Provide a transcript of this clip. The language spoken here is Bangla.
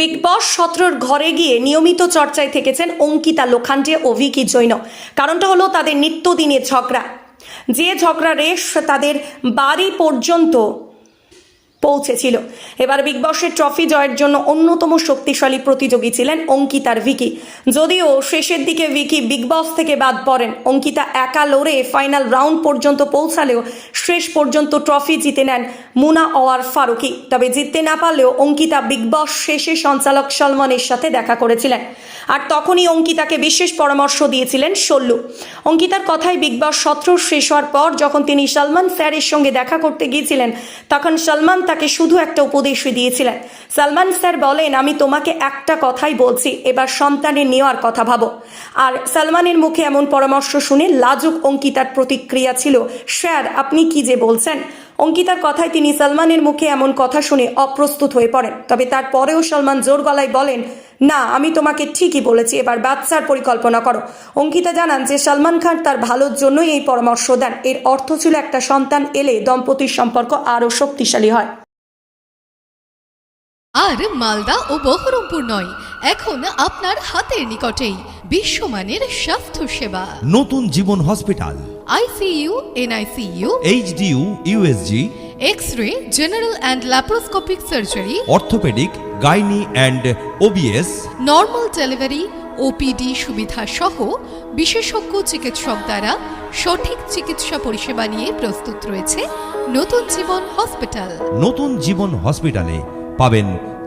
বিগ বস সতেরোর ঘরে গিয়ে নিয়মিত চর্চায় থেকেছেন অঙ্কিতা লোখান্ডে ও ভিকি জৈন। কারণটা হলো তাদের নিত্যদিনের ঝগড়া। যে ঝগড়া রেশ তাদের বাড়ি পর্যন্ত পৌঁছেছিল। এবার বিগ বসের ট্রফি জয়ের জন্য অন্যতম শক্তিশালী প্রতিযোগী ছিলেন অঙ্কিতার ভিকি। যদিও শেষের দিকে ভিকি বিগ বস থেকে বাদ পড়েন, অঙ্কিতা একা লড়ে ফাইনাল রাউন্ড পর্যন্ত পৌঁছালেও শেষ পর্যন্ত ট্রফি জিতে নেন মুনা অওয়ার ফারুকি। তবে জিততে না পারলেও অঙ্কিতা বিগ বস শেষে সঞ্চালক সলমনের সাথে দেখা করেছিলেন। আর তখনই অঙ্কিতাকে বিশেষ পরামর্শ দিয়েছিলেন সল্লু। অঙ্কিতার কথায় বিগ বস সতেরো শেষ হওয়ার পর যখন তিনি সলমান স্যারের সঙ্গে দেখা করতে গিয়েছিলেন, তখন সলমান তাকে শুধু একটা উপদেশই দিয়েছিলেন। সালমান স্যার বলেন, আমি তোমাকে একটা কথাই বলছি, এবার সন্তানের নেওয়ার কথা ভাবো। আর সালমানের মুখে এমন পরামর্শ শুনে লাজুক অঙ্কিতার প্রতিক্রিয়া ছিল, স্যার, আপনি কি যে বলছেন? অঙ্কিতার কথায় তিনি সলমানের মুখে এমন কথা শুনে অপ্রস্তুত হয়ে পড়েন। তবে তারপরেও সলমান জোর গলায় বলেন, না, আমি তোমাকে ঠিকই বলেছি, এবার বাচ্চার পরিকল্পনা করো। অঙ্কিতা জানান যে, সালমান খান তার ভালোর জন্যই এই পরামর্শ দেন। এর অর্থ ছিল একটা সন্তান এলে দম্পতির সম্পর্ক আরও শক্তিশালী হয়। আর মালদা ও বহরমপুর নয় এখন আপনার হাতের নিকটেই বিশ্বমানের স্বাস্থ্য সেবা Notun Jibon hospital. ICU NICU HDU USG X ray general and laparoscopic surgery orthopaedic gynae and OBS normal delivery OPD সুবিধা সহ বিশেষজ্ঞ চিকিৎসক দ্বারা সঠিক চিকিৎসা পরিষেবা নিয়ে প্রস্তুত রয়েছে নতুন জীবন হসপিটাল। নতুন জীবন হসপিটালে পাবেন